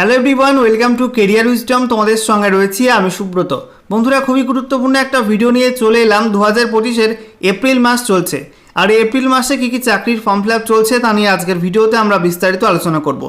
Hello everyone welcome to career wisdom তোমাদের সঙ্গে রয়েছি আমি সুব্রত। বন্ধুরা, খুবই গুরুত্বপূর্ণ একটা ভিডিও নিয়ে চলে এলাম। দু হাজার পঁচিশের এপ্রিল মাস চলছে। আর এপ্রিল মাসে কী কী চাকরির ফর্ম ফিল চলছে তা নিয়ে আজকের ভিডিওতে আমরা বিস্তারিত আলোচনা করব।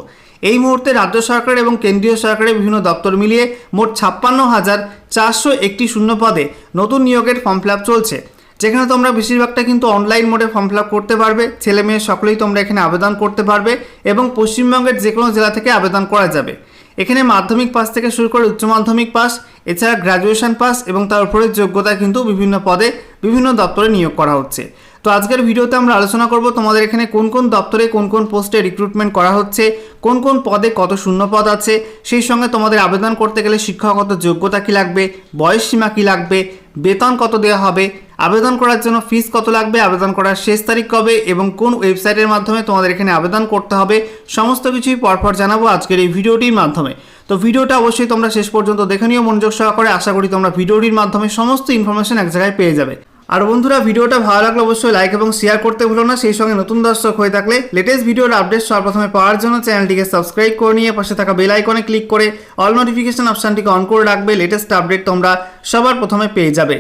এই মুহূর্তে রাজ্য সরকার এবং কেন্দ্রীয় সরকারের বিভিন্ন দপ্তর মিলিয়ে মোট ছাপ্পান্ন হাজার চারশো একটি শূন্য পদে নতুন নিয়োগের ফর্ম ফিল চলছে। যেখানে তোমরা বেশিরভাগটা কিন্তু অনলাইন মোডে ফর্ম ফিল করতে পারবে, ছেলে মেয়ে সকলেই তোমরা এখানে আবেদন করতে পারবে এবং পশ্চিমবঙ্গের যে কোনো জেলা থেকে আবেদন করা যাবে। এখানে মাধ্যমিক পাস থেকে শুরু করে উচ্চ মাধ্যমিক পাস এছাড়া গ্র্যাজুয়েশন পাস এবং তার উপরে যোগ্যতা কিন্তু বিভিন্ন পদে বিভিন্ন দপ্তরে নিয়োগ করা হচ্ছে। তো আজকের ভিডিওতে আমরা আলোচনা করব তোমাদের এখানে কোন কোন দপ্তরে কোন কোন পোস্টে রিক্রুটমেন্ট করা হচ্ছে, কোন কোন পদে কত শূন্য পদ আছে, সেই সঙ্গে তোমাদের আবেদন করতে গেলে শিক্ষাগত যোগ্যতা কী লাগবে, বয়স সীমা কী লাগবে, বেতন কত দেওয়া হবে আবেদন করার জন্য ফিস কত লাগবে, আবেদন করার শেষ তারিখ কবে এবং কোন ওয়েবসাইটের মাধ্যমে তোমাদের এখানে আবেদন করতে হবে, সমস্ত কিছুই পরপর জানাব আজকের এই ভিডিওটির মাধ্যমে। তো ভিডিওটা অবশ্যই তোমরা শেষ পর্যন্ত দেখে নিও, মনোযোগ সহকারে আশা করি তোমরা ভিডিওটির মাধ্যমে সমস্ত ইনফরমেশন এক জায়গায় পেয়ে যাবে। আর বন্ধুরা, ভিডিওটা ভালো লাগলে অবশ্যই লাইক এবং শেয়ার করতে ভুলো না, সেই সঙ্গে নতুন দর্শক হয়ে থাকলে লেটেস্ট ভিডিওর আপডেট সর্বপ্রথমে পাওয়ার জন্য চ্যানেলটিকে সাবস্ক্রাইব করে নিয়ে পাশে থাকা বেল আইকনে ক্লিক করে অল নোটিফিকেশন অপশানটিকে অন করে রাখবে লেটেস্ট আপডেট তোমরা সবার প্রথমে পেয়ে যাবে।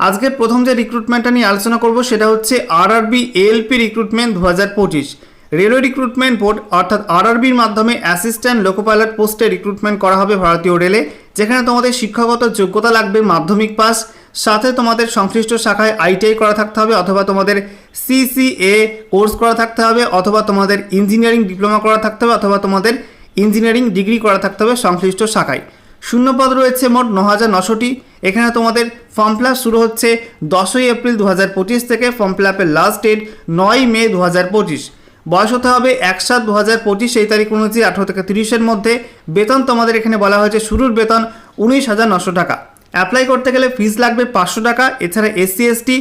আজকের প্রথম যে রিক্রুটমেন্টটা নিয়ে আলোচনা করব সেটা হচ্ছে আরআরবি এএলপি রিক্রুটমেন্ট দু হাজার পঁচিশ। রেলওয়ে রিক্রুটমেন্ট বোর্ড অর্থাৎ আরআরবির মাধ্যমে অ্যাসিস্ট্যান্ট লোকো পাইলট পোস্টে রিক্রুটমেন্ট করা হবে ভারতীয় রেলে যেখানে তোমাদের শিক্ষাগত যোগ্যতা লাগবে মাধ্যমিক পাস সাথে তোমাদের সংশ্লিষ্ট শাখায় আইটিআই করা থাকতে হবে, অথবা তোমাদের সিসিএ কোর্স করা থাকতে হবে, অথবা তোমাদের ইঞ্জিনিয়ারিং ডিপ্লোমা করা থাকতে হবে, অথবা তোমাদের ইঞ্জিনিয়ারিং ডিগ্রি করা থাকতে হবে সংশ্লিষ্ট শাখায়। শূন্যপদ রয়েছে মোট ন হাজার নশোটি। এখানে তোমাদের ফর্ম ফিল শুরু হচ্ছে দশই এপ্রিল দু হাজার পঁচিশ থেকে ফর্ম ফিল আপের লাস্ট ডেট নয় মে দু হাজার পঁচিশ। বয়স হতে হবে এক সাত দু হাজার পঁচিশ এই তারিখ অনুযায়ী আঠেরো থেকে তিরিশের মধ্যে। বেতন তোমাদের এখানে বলা হয়েছে শুরুর বেতন উনিশ হাজার নশো টাকা। অ্যাপ্লাই করতে গেলে ফিস লাগবে পাঁচশো টাকা, এছাড়া এসসি এসটি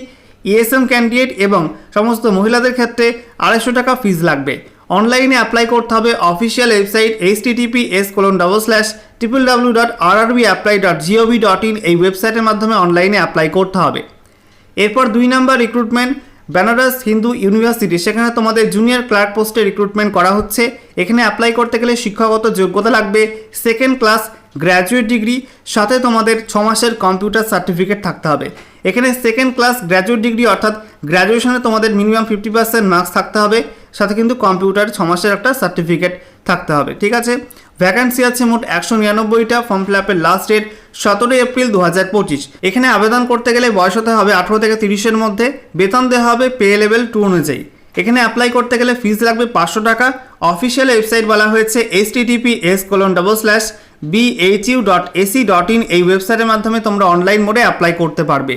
ইএসএম ক্যান্ডিডেট এবং সমস্ত মহিলাদের ক্ষেত্রে আড়াইশো টাকা ফিজ লাগবে। অনলাইনে অ্যাপ্লাই করতে হবে official website H TTP S colon double slash triple W dot R RB apply dot GOV dot in এই ওয়েবসাইটের মাধ্যমে অনলাইনে অ্যাপ্লাই করতে হবে। এরপর দুই নম্বর রিক্রুটমেন্ট বেনারস হিন্দু ইউনিভার্সিটি সেখানে তোমাদের জুনিয়র ক্লার্ক পোস্টে রিক্রুটমেন্ট করা হচ্ছে। এখানে অ্যাপ্লাই করতে গেলে শিক্ষাগত যোগ্যতা লাগবে সেকেন্ড ক্লাস গ্র্যাজুয়েট ডিগ্রি সাথে তোমাদের ছ মাসের কম্পিউটার সার্টিফিকেট থাকতে হবে। এখানে সেকেন্ড ক্লাস গ্র্যাজুয়েট ডিগ্রি অর্থাৎ গ্র্যাজুয়েশনে তোমাদের মিনিমাম ফিফটি পার্সেন্ট মার্কস থাকতে হবে। সাথে কিন্তু কম্পিউটার ছ মাসের একটা সার্টিফিকেট থাকতে হবে, ঠিক আছে? ভ্যাকান্সি আছে মোট একশো নিরানব্বইটা ফর্ম ফিল আপের লাস্ট ডেট সতেরোই এপ্রিল দু হাজার পঁচিশ। এখানে আবেদন করতে গেলে বয়স হতে হবে আঠেরো থেকে তিরিশের মধ্যে, বেতন দেওয়া হবে পে লেভেল টু অনুযায়ী। এখানে অ্যাপ্লাই করতে গেলে ফিস লাগবে পাঁচশো টাকা। অফিসিয়াল ওয়েবসাইট বলা হয়েছে H TTP S colon double slash BHU dot AC dot in এই ওয়েবসাইটের মাধ্যমে তোমরা অনলাইন মোডে অ্যাপ্লাই করতে পারবে।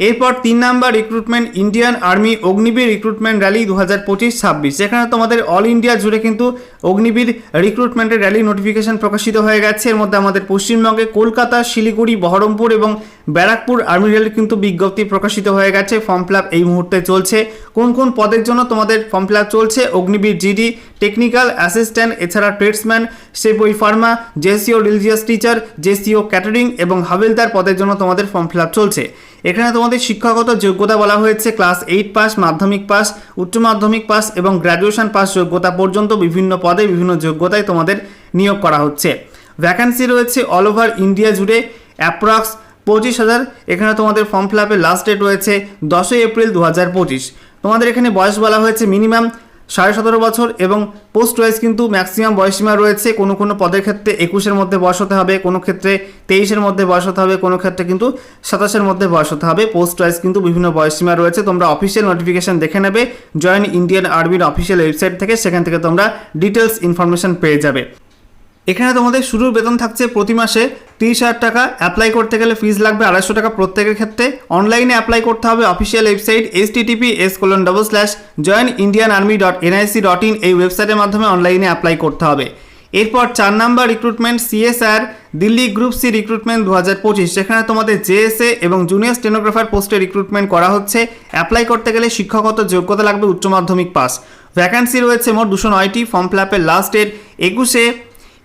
এরপর তিন number recruitment Indian army Agniveer recruitment rally দু হাজার পঁচিশ ছাব্বিশ। যেখানে তোমাদের অল ইন্ডিয়া জুড়ে কিন্তু অগ্নিবীর রিক্রুটমেন্টের র্যালি নোটিফিকেশন প্রকাশিত হয়ে গেছে। এর মধ্যে আমাদের পশ্চিমবঙ্গে কলকাতা, শিলিগুড়ি, বহরমপুর এবং ব্যারাকপুর আর্মি র্যালির কিন্তু বিজ্ঞপ্তি প্রকাশিত হয়ে গেছে। ফর্ম ফিল এই মুহূর্তে চলছে। কোন কোন পদের জন্য তোমাদের ফর্ম ফিল চলছে? অগ্নিবীর জিডি টেকনিক্যাল অ্যাসিস্ট্যান্ট এছাড়া tradesman সেবই pharma JCO religious teacher JCO catering এবং হাবিলদার পদের জন্য তোমাদের ফর্ম ফিল চলছে। এখানে তোমাদের শিক্ষাগত যোগ্যতা বলা হয়েছে ক্লাস এইট পাস মাধ্যমিক পাস উচ্চ মাধ্যমিক পাস এবং গ্র্যাজুয়েশন পাস যোগ্যতা পর্যন্ত বিভিন্ন পদে বিভিন্ন যোগ্যতায় তোমাদের নিয়োগ করা হচ্ছে। ভ্যাকান্সি রয়েছে অল ওভার ইন্ডিয়া জুড়ে অ্যাপ্রক্স পঁচিশ হাজার। এখানে তোমাদের ফর্ম ফিল আপের লাস্ট ডেট রয়েছে দশই এপ্রিল দু হাজার পঁচিশ। তোমাদের এখানে বয়স বলা হয়েছে মিনিমাম সাড়ে সতেরো বছর এবং পোস্ট ওয়াইজ কিন্তু ম্যাক্সিমাম বয়সীমা রয়েছে। কোনো কোনো পদের ক্ষেত্রে একুশের মধ্যে বয়স হতে হবে, কোনো ক্ষেত্রে তেইশের মধ্যে বয়স হতে হবে, কোনো ক্ষেত্রে কিন্তু সাতাশের মধ্যে বয়স হতে হবে। পোস্ট ওয়াইজ কিন্তু বিভিন্ন বয়সীমা রয়েছে। তোমরা অফিসিয়াল নোটিফিকেশান দেখে নেবে। জয়েন ইন্ডিয়ান আর্মির অফিসিয়াল ওয়েবসাইট থেকে সেখান থেকে তোমরা ডিটেলস ইনফরমেশান পেয়ে যাবে। এখানে তোমাদের শুরুর বেতন থাকছে প্রতি মাসে তিরিশ হাজার টাকা। অ্যাপ্লাই করতে গেলে ফিজ লাগবে আড়াইশো টাকা প্রত্যেকের ক্ষেত্রে। অনলাইনে অ্যাপ্লাই করতে হবে official website S TTP S colon double slash join Indian army dot NIC dot in এই ওয়েবসাইটের মাধ্যমে অনলাইনে অ্যাপ্লাই করতে হবে। এরপর চার number recruitment CSR Delhi group C recruitment দু হাজার পঁচিশ। সেখানে তোমাদের জেএসএ এবং জুনিয়র স্টেনোগ্রাফার পোস্টে রিক্রুটমেন্ট করা হচ্ছে। অ্যাপ্লাই করতে গেলে শিক্ষাগত যোগ্যতা লাগবে উচ্চ মাধ্যমিক পাস ভ্যাকান্সি রয়েছে মোট দুশো নয়টি। ফর্ম ফিল আপের লাস্ট ডেট একুশে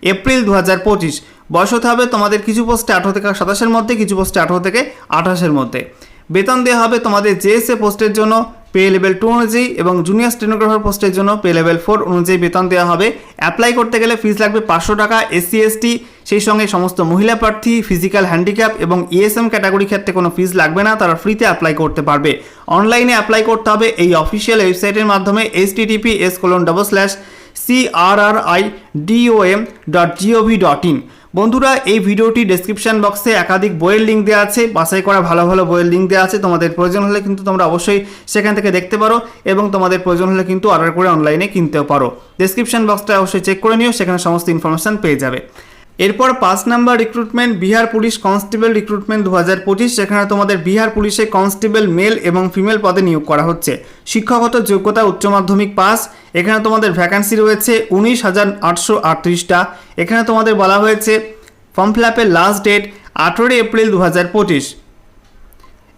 এপ্রিল দু হাজার পঁচিশ। বয়স হতে হবে তোমাদের কিছু পোস্টে আঠারো থেকে সাতাশের মধ্যে, কিছু পোস্টে আঠারো থেকে আঠাশের মধ্যে। বেতন দেওয়া হবে তোমাদের জেএসএ পোস্টের জন্য পে লেভেল টু অনুযায়ী এবং জুনিয়র স্টেনোগ্রাফার পোস্টের জন্য পে লেভেল ফোর অনুযায়ী বেতন দেওয়া হবে। অ্যাপ্লাই করতে গেলে ফিস লাগবে পাঁচশো টাকা এসসি এসটি সেই সঙ্গে সমস্ত মহিলা প্রার্থী ফিজিক্যাল হ্যান্ডিক্যাপ এবং ইএসএম ক্যাটাগরি ক্ষেত্রে কোনো ফিস লাগবে না, তারা ফ্রিতে অ্যাপ্লাই করতে পারবে। অনলাইনে অ্যাপ্লাই করতে হবে এই অফিসিয়াল ওয়েবসাইটের মাধ্যমে H TTP S colon double slash CRRI DOM dot GOV dot in বন্ধুরা, এই ভিডিওটি ডেসক্রিপশন বক্সে একাধিক বইয়ের লিঙ্ক দেওয়া আছে। বাছাই করা ভালো ভালো বইয়ের লিঙ্ক দেওয়া আছে। তোমাদের প্রয়োজন হলে কিন্তু তোমরা অবশ্যই সেখান থেকে দেখতে পারো এবং তোমাদের প্রয়োজন হলে কিন্তু অর্ডার করে অনলাইনে কিনতেও পারো। ডেসক্রিপশন বক্সটা অবশ্যই চেক করে নিও, সেখানে সমস্ত ইনফরমেশান পেয়ে যাবে। এরপর পাঁচ number recruitment Bihar police constable recruitment দু হাজার পঁচিশ সেখানে তোমাদের বিহার পুলিশে কনস্টেবল মেল এবং ফিমেল পদে নিয়োগ করা হচ্ছে। শিক্ষাগত যোগ্যতা উচ্চ মাধ্যমিক পাস, এখানে তোমাদের ভ্যাকান্সি রয়েছে উনিশ হাজার আটশো আটত্রিশটা। এখানে তোমাদের বলা হয়েছে ফর্ম ফিল আপের লাস্ট ডেট আঠেরোই এপ্রিল দু হাজার পঁচিশ।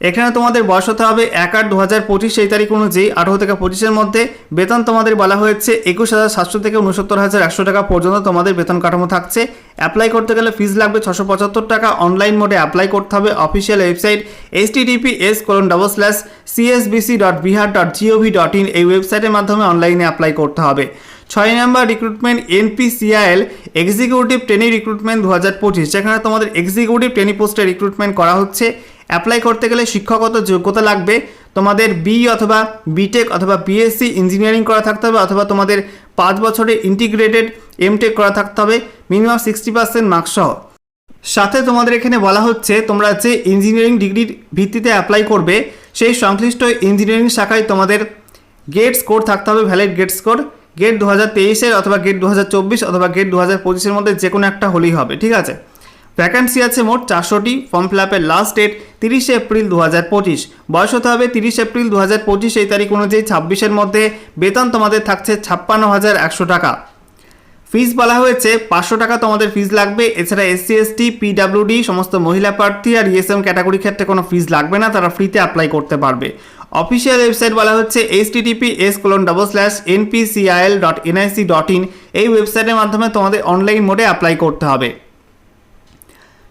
এখানে তোমাদের বয়স হতে হবে এক আট দু হাজার পঁচিশ সেই তারিখ অনুযায়ী। আঠারো থেকে পঁচিশের মধ্যে বেতন তোমাদের বলা হয়েছে একুশ হাজার সাতশো থেকে উনসত্তর হাজার একশো টাকা পর্যন্ত তোমাদের বেতন কাঠামো থাকছে। অ্যাপ্লাই করতে গেলে ফিজ লাগবে ছশো পঁচাত্তর টাকা। অনলাইন মোডে অ্যাপ্লাই করতে হবে। Official website H TDP S colon double slash CSBC dot Bihar dot GOV dot in এই ওয়েবসাইটের মাধ্যমে অনলাইনে অ্যাপ্লাই করতে হবে। ছয় নম্বর recruitment NPCIL executive trainee recruitment দু হাজার পঁচিশ। যেখানে তোমাদের এক্সিকিউটিভ ট্রেনি পোস্টে রিক্রুটমেন্ট করা হচ্ছে। অ্যাপ্লাই করতে গেলে শিক্ষাগত যোগ্যতা লাগবে। তোমাদের বি অথবা বিটেক অথবা বিএসসি ইঞ্জিনিয়ারিং করা থাকতে হবে অথবা তোমাদের পাঁচ বছরের ইন্টিগ্রেটেড এমটেক করা থাকতে হবে মিনিমাম সিক্সটি পার্সেন্ট মার্কস সহ। সাথে তোমাদের এখানে বলা হচ্ছে, তোমরা যে ইঞ্জিনিয়ারিং ডিগ্রির ভিত্তিতে অ্যাপ্লাই করবে, সেই সংশ্লিষ্ট ইঞ্জিনিয়ারিং শাখায় তোমাদের গেট স্কোর থাকতে হবে ভ্যালিড গেট স্কোর গেট দু হাজার তেইশের অথবা গেট দু চব্বিশ অথবা গেট দু হাজার পঁচিশের মধ্যে যে কোনো একটা হলেই হবে, ঠিক আছে? ভ্যাকান্সি আছে মোট চারশোটি ফর্ম ফিল আপের লাস্ট ডেট তিরিশে এপ্রিল দু হাজার পঁচিশ। বয়স হতে হবে তিরিশ এপ্রিল দু হাজার পঁচিশ, এই তারিখ অনুযায়ী ছাব্বিশের মধ্যে বেতন তোমাদের থাকছে ছাপ্পান্ন হাজার একশো টাকা। ফিজ বলা হয়েছে পাঁচশো টাকা তোমাদের ফিজ লাগবে, এছাড়া এসসি এসটি পিডাব্লিউডি সমস্ত মহিলা প্রার্থী আর ইএসএম ক্যাটাগরি ক্ষেত্রে কোনো ফিজ লাগবে না, তারা ফ্রিতে অ্যাপ্লাই করতে পারবে। অফিসিয়াল ওয়েবসাইট বলা হচ্ছে H TTP S colon double slash NPCIL dot NIC dot in এই ওয়েবসাইটের মাধ্যমে তোমাদের অনলাইন মোডে অ্যাপ্লাই করতে হবে।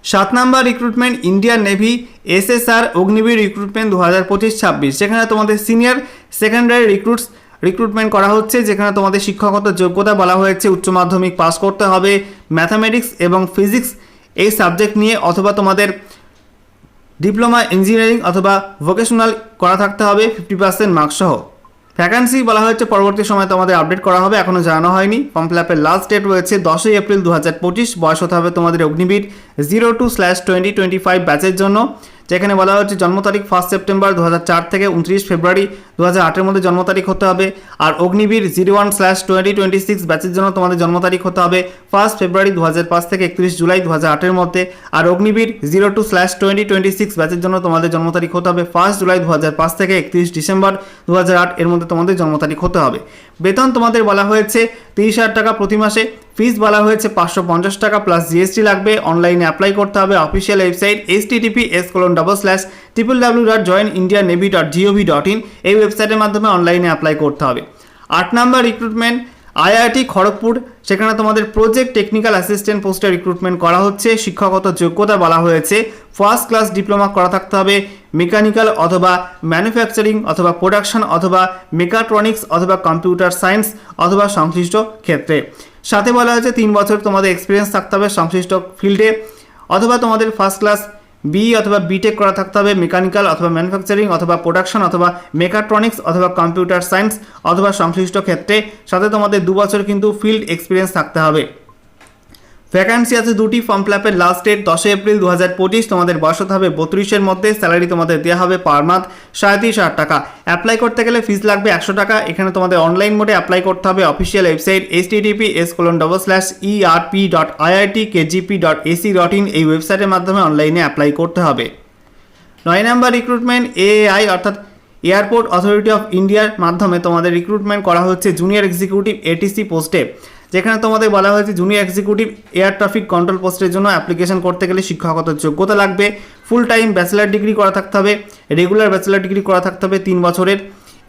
সাত number recruitment Indian navy SSR Agniveer recruitment দু হাজার পঁচিশ ছাব্বিশ। সেখানে তোমাদের সিনিয়র সেকেন্ডারি রিক্রুটস রিক্রুটমেন্ট করা হচ্ছে, যেখানে তোমাদের শিক্ষাগত যোগ্যতা বলা হয়েছে, উচ্চ মাধ্যমিক পাস করতে হবে ম্যাথামেটিক্স এবং ফিজিক্স এই সাবজেক্ট নিয়ে, অথবা তোমাদের ডিপ্লোমা ইঞ্জিনিয়ারিং অথবা ভোকেশনাল করা থাকতে হবে ফিফটি পার্সেন্ট মার্কস সহ ভ্যাকান্সি বলা হয়েছে, পরবর্তী সময় তোমাদের আপডেট করা হবে এখনও জানানো হয়নি। ফর্ম ফিল আপের লাস্ট ডেট রয়েছে দশই এপ্রিল দু হাজার পঁচিশ, বয়স হতে হবে তোমাদের Agniveer zero two slash twenty twenty five ব্যাচের জন্য। যেখানে বলা হচ্ছে জন্ম তারিখ ফার্স্ট সেপ্টেম্বর দু হাজার চার থেকে উনত্রিশ ফেব্রুয়ারি দু হাজার মধ্যে জন্ম তারিখ হতে হবে। আর Agniveer zero one slash twenty twenty six ব্যাচের জন্য তোমাদের জন্ম তারিখ হতে হবে ফার্স্ট ফেব্রুয়ারি দু হাজার পাঁচ থেকে একত্রিশ জুলাই দু হাজার মধ্যে। আর Agniveer zero two slash twenty twenty six ব্যাচের জন্য তোমাদের জন্ম তারিখ হতে হবে ফার্স্ট জুলাই দু হাজার পাঁচ থেকে একত্রিশ ডিসেম্বর দু হাজার আট এর মধ্যে তোমাদের জন্ম তারিখ হতে হবে। বেতন তোমাদের বলা হয়েছে তিরিশ হাজার টাকা প্রতি মাসে। ফিস বলা হয়েছে পাঁচশো পঞ্চাশ টাকা প্লাস জিএসটি লাগবে। অনলাইনে অ্যাপ্লাই করতে হবে। Official website S TTP S colon double slash triple W dot join India navy dot GOV dot in এই ওয়েবসাইটের মাধ্যমে অনলাইনে অ্যাপ্লাই করতে হবে। আট নাম্বার রিক্রুটমেন্ট আইআইটি খড়গপুর। সেখানে তোমাদের প্রজেক্ট টেকনিক্যাল অ্যাসিস্ট্যান্ট পোস্টে রিক্রুটমেন্ট করা হচ্ছে। শিক্ষাগত যোগ্যতা বলা হয়েছে। ফার্স্ট ক্লাস ডিপ্লোমা করা থাকতে হবে। মেকানিক্যাল অথবা ম্যানুফ্যাকচারিং অথবা প্রোডাকশন অথবা মেকাট্রনিক্স অথবা কম্পিউটার সায়েন্স অথবা সংশ্লিষ্ট ক্ষেত্রে। সাথে বলা হয়েছে তিন বছর তোমাদের এক্সপিরিয়েন্স থাকতে হবে সংশ্লিষ্ট ফিল্ডে অথবা তোমাদের ফার্স্ট ক্লাস বি অথবা বিটেক করা থাকতে হবে মেকানিক্যাল অথবা ম্যানুফ্যাকচারিং অথবা প্রোডাকশন অথবা মেকাট্রনিক্স অথবা কম্পিউটার সায়েন্স অথবা সংশ্লিষ্ট ক্ষেত্রে। সাথে তোমাদের দু বছর কিন্তু ফিল্ড এক্সপিরিয়েন্স থাকতে হবে। ভ্যাকান্সি আছে দুটি ফর্ম ফিল আপের লাস্ট ডেট দশই এপ্রিল দু হাজার পঁচিশ, তোমাদের বয়স হবে বত্রিশের মধ্যে স্যালারি তোমাদের দেওয়া হবে পার মান্থ সাঁত্রিশ হাজার টাকা। অ্যাপ্লাই করতে গেলে ফিস লাগবে একশো টাকা, এখানে তোমাদের অনলাইন মোডে অ্যাপ্লাই করতে হবে official website H TDP S colon double slash ERP dot IIT KGP dot AC dot in এই ওয়েবসাইটের মাধ্যমে অনলাইনে অ্যাপ্লাই করতে হবে। নয় নাম্বার রিক্রুটমেন্ট এআই অর্থাৎ এয়ারপোর্ট অথরিটি অফ ইন্ডিয়ার মাধ্যমে তোমাদের রিক্রুটমেন্ট করা হচ্ছে জুনিয়র এক্সিকিউটিভ এটিসি পোস্টে যেখানে তোমাদের বলা হয়েছে junior executive air traffic control পোস্টের জন্য অ্যাপ্লিকেশন করতে গেলে শিক্ষাগত যোগ্যতা লাগবে। ফুল টাইম ব্যাচেলার ডিগ্রি করা থাকতে হবে রেগুলার ব্যাচেলার ডিগ্রি করা থাকতে হবে তিন বছরের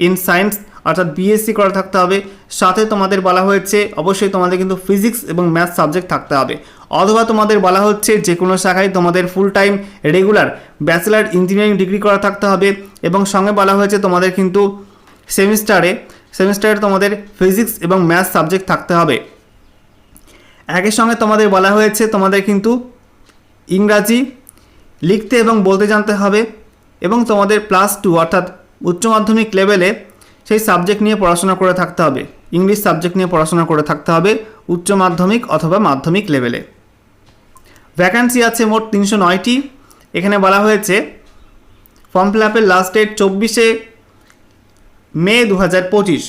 ইন সায়েন্স অর্থাৎ বিএসসি করা থাকতে হবে। সাথে তোমাদের বলা হয়েছে, অবশ্যই তোমাদের কিন্তু ফিজিক্স এবং ম্যাথ সাবজেক্ট থাকতে হবে। অথবা তোমাদের বলা হচ্ছে যে কোনো শাখায় তোমাদের full time regular bachelor engineering degree করা থাকতে হবে এবং সঙ্গে বলা হয়েছে তোমাদের কিন্তু সেমিস্টারে সেমিস্টারে তোমাদের ফিজিক্স এবং ম্যাথ সাবজেক্ট থাকতে হবে। একই সঙ্গে তোমাদের বলা হয়েছে, তোমাদের কিন্তু ইংরাজি লিখতে এবং বলতে জানতে হবে এবং তোমাদের প্লাস টু অর্থাৎ উচ্চ মাধ্যমিক লেভেলে সেই সাবজেক্ট নিয়ে পড়াশোনা করে থাকতে হবে। ইংলিশ সাবজেক্ট নিয়ে পড়াশোনা করে থাকতে হবে উচ্চ মাধ্যমিক অথবা মাধ্যমিক লেভেলে ভ্যাকান্সি আছে মোট তিনশো নয়টি। এখানে বলা হয়েছে ফর্ম ফিল আপের লাস্ট ডেট চব্বিশে মে দু হাজার পঁচিশ।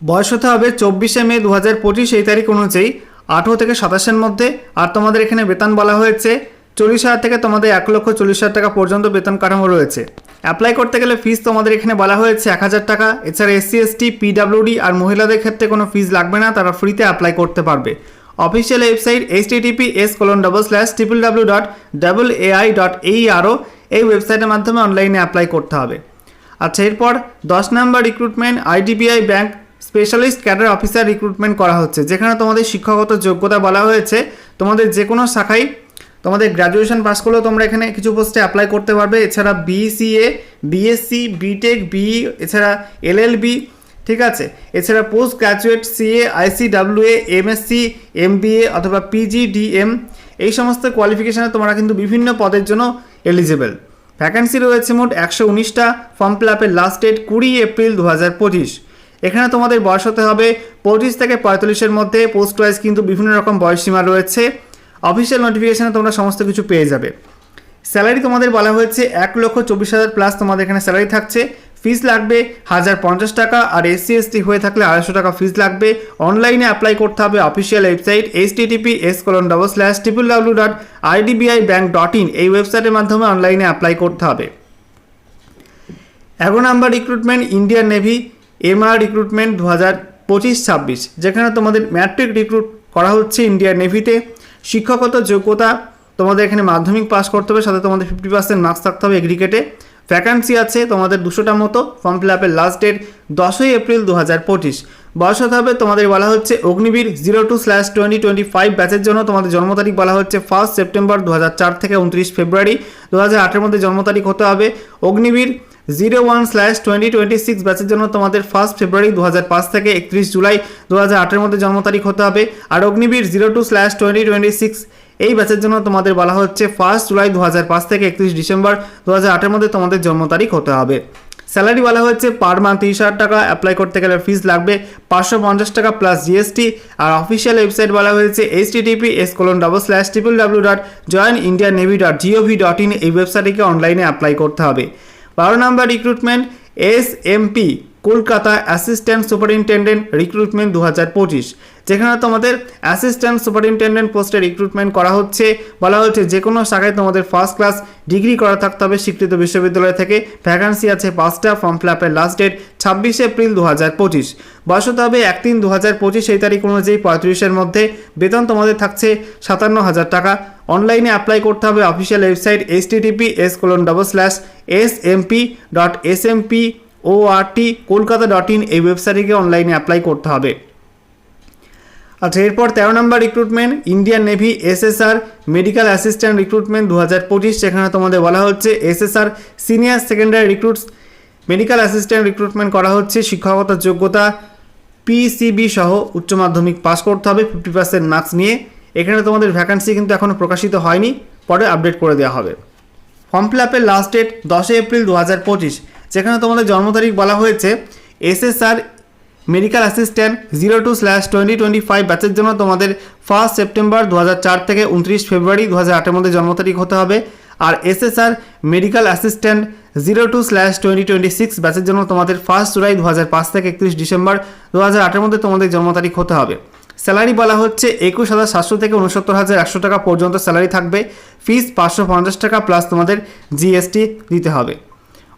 বয়স হতে হবে চব্বিশে মে দু হাজার পঁচিশ, এই তারিখ অনুযায়ী আঠেরো থেকে সাতাশের মধ্যে। আর তোমাদের এখানে বেতন বলা হয়েছে চল্লিশ হাজার থেকে তোমাদের এক লক্ষ চল্লিশ হাজার টাকা পর্যন্ত বেতন কাঠামো রয়েছে। অ্যাপ্লাই করতে গেলে ফিস তোমাদের এখানে বলা হয়েছে এক হাজার টাকা। এছাড়া এসসি এসটি পিডাব্লিউডি আর মহিলাদের ক্ষেত্রে কোনো ফিস লাগবে না, তারা ফ্রিতে অ্যাপ্লাই করতে পারবে। Official website H TTP S colon double slash triple W dot double AI dot এই আরও এই ওয়েবসাইটের মাধ্যমে অনলাইনে অ্যাপ্লাই করতে হবে। আচ্ছা এরপর দশ নম্বর recruitment IDBI bank specialist cadre officer recruitment করা হচ্ছে, যেখানে তোমাদের শিক্ষাগত যোগ্যতা বলা হয়েছে। তোমাদের যে কোনো শাখায় তোমাদের গ্র্যাজুয়েশন পাস করলেও তোমরা এখানে কিছু পোস্টে অ্যাপ্লাই করতে পারবে। এছাড়া বিসিএ বিএসসি বিটেক বিই এছাড়া এলএলবি ঠিক আছে? এছাড়া post graduate CA ICWA MSc MBA অথবা পিজিডিএম এই সমস্ত কোয়ালিফিকেশানে তোমরা কিন্তু বিভিন্ন পদের জন্য এলিজিবল ভ্যাকান্সি রয়েছে মোট একশো উনিশটা। ফর্ম ফিল আপের লাস্ট ডেট কুড়ি এপ্রিল দু হাজার পঁচিশ। এখানে তোমাদের বয়স হতে হবে পঁচিশ থেকে পঁয়তাল্লিশের মধ্যে। পোস্ট ওয়াইজ কিন্তু বিভিন্ন রকম বয়সসীমা রয়েছে। অফিসিয়াল নোটিফিকেশানে তোমরা সমস্ত কিছু পেয়ে যাবে। স্যালারি তোমাদের বলা হয়েছে এক লক্ষ চব্বিশ হাজার প্লাস তোমাদের এখানে স্যালারি থাকছে। ফিস লাগবে, হাজার পঞ্চাশ টাকা আর এসসি এসটি হয়ে থাকলে আড়াইশো টাকা ফিজ লাগবে। অনলাইনে অ্যাপ্লাই করতে হবে official website H TTP S colon double slash triple W dot IDBI bank dot in এই ওয়েবসাইটের মাধ্যমে অনলাইনে অ্যাপ্লাই করতে হবে। এগারো number recruitment Indian navy MR recruitment দু হাজার পঁচিশ ছাব্বিশ। যেখানে তোমাদের ম্যাট্রিক রিক্রুট করা হচ্ছে ইন্ডিয়ান নেভিতে শিক্ষাগত যোগ্যতা তোমাদের এখানে মাধ্যমিক পাস করতে হবে, সাথে তোমাদের ফিফটি পার্সেন্ট মার্কস থাকতে হবে এগ্রিগেটে ভ্যাকান্সি আছে তোমাদের দুশোটা মতো ফর্ম ফিল আপের লাস্ট ডেট দশই এপ্রিল দু হাজার পঁচিশ। বয়স হতে হবে তোমাদের বলা হচ্ছে Agniveer zero two slash twenty twenty five ব্যাচের জন্য, তোমাদের জন্ম তারিখ বলা হচ্ছে ফার্স্ট সেপ্টেম্বর দু হাজার চার থেকে উনত্রিশ ফেব্রুয়ারি দু হাজার আটের মধ্যে জন্ম তারিখ হতে হবে। Agniveer zero one slash twenty twenty six ব্যাচের জন্য তোমাদের ফার্স্ট ফেব্রুয়ারি দু হাজার পাঁচ থেকে একত্রিশ জুলাই দু হাজার আটের মধ্যে জন্ম তারিখ হতে হবে। আর Agniveer zero two slash twenty twenty six এই ব্যাচের জন্য তোমাদের বলা হচ্ছে ফার্স্ট জুলাই দু হাজার পাঁচ থেকে একত্রিশ ডিসেম্বর দু হাজার মধ্যে তোমাদের জন্ম তারিখ হতে হবে। স্যালারি বলা হচ্ছে পার মান্থ তিরিশ হাজার টাকা অ্যাপ্লাই করতে গেলে ফিস লাগবে পাঁচশো পঞ্চাশ টাকা প্লাস জিএসটি আর অফিসিয়াল ওয়েবসাইট বলা হয়েছে H TTP S colon double slash triple W dot join India navy dot GOV dot in এই ওয়েবসাইটে অনলাইনে অ্যাপ্লাই করতে হবে। বারো নম্বর recruitment S MP Kolkata assistant superintendent recruitment দু হাজার পঁচিশ। যেখানে তোমাদের অ্যাসিস্ট্যান্ট সুপারিনটেন্ডেন্ট পোস্টে রিক্রুটমেন্ট করা হচ্ছে। বলা হচ্ছে যে কোনো শাখায় তোমাদের ফার্স্ট ক্লাস ডিগ্রি করা থাকতে হবে স্বীকৃত বিশ্ববিদ্যালয় থেকে। ভ্যাকান্সি আছে পাঁচটা ফর্ম ফিল আপের লাস্ট ডেট ছাব্বিশে এপ্রিল দু হাজার পঁচিশ। বয়স হতে হবে এক তিন দু হাজার পঁচিশ এই তারিখ অনুযায়ী পঁয়ত্রিশের মধ্যে। বেতন তোমাদের থাকছে সাতান্ন হাজার টাকা। অনলাইনে অ্যাপ্লাই করতে হবে official website H TTP S colon double slash S MP dot S MP O Kolkata dot in এই ওয়েবসাইটে অনলাইনে অ্যাপ্লাই করতে হবে। আচ্ছা এরপর তেরো নম্বর recruitment Indian navy SSR medical assistant recruitment দু হাজার পঁচিশ সেখানে তোমাদের বলা হচ্ছে SSR senior secondary recruits medical assistant recruitment করা হচ্ছে, শিক্ষাগত যোগ্যতা পিসিবি সহ উচ্চ মাধ্যমিক পাস করতে হবে ফিফটি পার্সেন্ট মার্কস নিয়ে। এখানে তোমাদের ভ্যাকান্সি কিন্তু এখনও প্রকাশিত হয়নি, পরে আপডেট করে দেওয়া হবে। ফর্ম ফিল আপের লাস্ট ডেট দশই এপ্রিল দু হাজার পঁচিশ। যেখানে তোমাদের জন্ম তারিখ বলা হয়েছে SSR medical assistant zero two slash twenty twenty five ব্যাচের জন্য তোমাদের ফার্স্ট সেপ্টেম্বর দু হাজার চার থেকে উনত্রিশ ফেব্রুয়ারি দু হাজার মধ্যে জন্ম তারিখ হতে হবে। আর SSR medical assistant zero two slash twenty twenty six ব্যাচের জন্য তোমাদের ফার্স্ট জুলাই দু হাজার পাঁচ থেকে একত্রিশ ডিসেম্বর দু হাজার মধ্যে তোমাদের জন্ম তারিখ হতে হবে। স্যালারি বলা হচ্ছে একুশ হাজার সাতশো থেকে উনসত্তর হাজার একশো টাকা পর্যন্ত স্যালারি থাকবে। ফিস পাঁচশো পঞ্চাশ টাকা প্লাস তোমাদের জিএসটি দিতে হবে।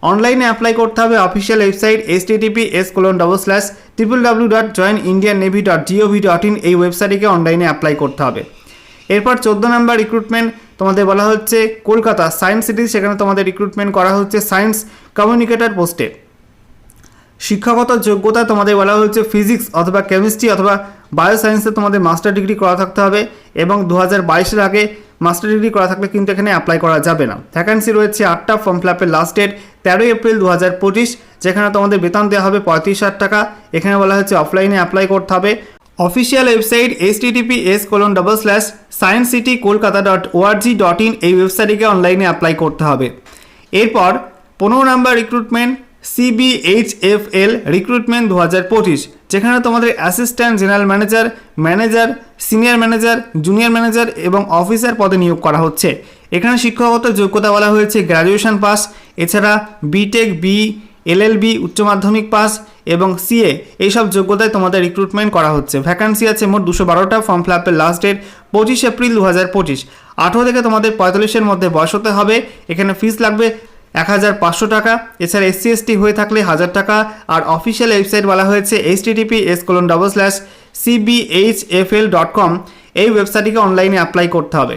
অনলাইনে অ্যাপ্লাই করতে হবে official website S TTP S colon double slash triple W dot join Indian navy dot GOV dot in এই ওয়েবসাইটে অনলাইনে অ্যাপ্লাই করতে হবে। এরপর চোদ্দ নম্বর রিক্রুটমেন্ট তোমাদের বলা হচ্ছে কলকাতা সায়েন্স সিটি সেখানে তোমাদের রিক্রুটমেন্ট করা হচ্ছে সায়েন্স কমিউনিকেটর পোস্টে শিক্ষাগত যোগ্যতা তোমাদের বলা হচ্ছে ফিজিক্স অথবা কেমিস্ট্রি অথবা বায়োসায়েন্সে তোমাদের মাস্টার ডিগ্রি করা থাকতে হবে এবং দু হাজার বাইশের আগে মাস্টার ডিগ্রি করা থাকলে কিন্তু এখানে অ্যাপ্লাই করা যাবে না। ভ্যাকান্সি রয়েছে আটটা ফর্ম ফিল আপের লাস্ট ডেট তেরোই এপ্রিল দু হাজার পঁচিশ, যেখানে তোমাদের বেতন দেওয়া হবে পঁয়ত্রিশ হাজার টাকা। এখানে বলা হচ্ছে অফলাইনে অ্যাপ্লাই করতে হবে। Official website H TTP S colon double slash science city Kolkata dot ORG dot in এই ওয়েবসাইটে অনলাইনে অ্যাপ্লাই করতে হবে। এরপর পনেরো নাম্বার রিক্রুটমেন্ট সিবিএইচএফএল রিক্রুটমেন্ট দু হাজার পঁচিশ, যেখানে তোমাদের assistant general manager manager senior manager junior manager এবং অফিসার পদে নিয়োগ করা হচ্ছে। এখানে শিক্ষাগত যোগ্যতা বলা হয়েছে গ্র্যাজুয়েশন পাস এছাড়া বিটেক বি এলএলবি উচ্চ মাধ্যমিক পাস এবং সিএ এইসব যোগ্যতায় তোমাদের রিক্রুটমেন্ট করা হচ্ছে। ভ্যাকান্সি আছে মোট দুশো বারোটা ফর্ম ফিল আপের লাস্ট ডেট পঁচিশ এপ্রিল দু হাজার পঁচিশ। আঠেরো থেকে তোমাদের পঁয়তাল্লিশের মধ্যে বয়স হতে হবে। এখানে ফিস লাগবে এক হাজার পাঁচশো টাকা। এছাড়া এসসি এসটি হয়ে থাকলে হাজার টাকা। আর অফিসিয়াল ওয়েবসাইট বলা হয়েছে H TTP S colon double slash CBHFL dot com এই ওয়েবসাইটটিকে অনলাইনে অ্যাপ্লাই করতে হবে।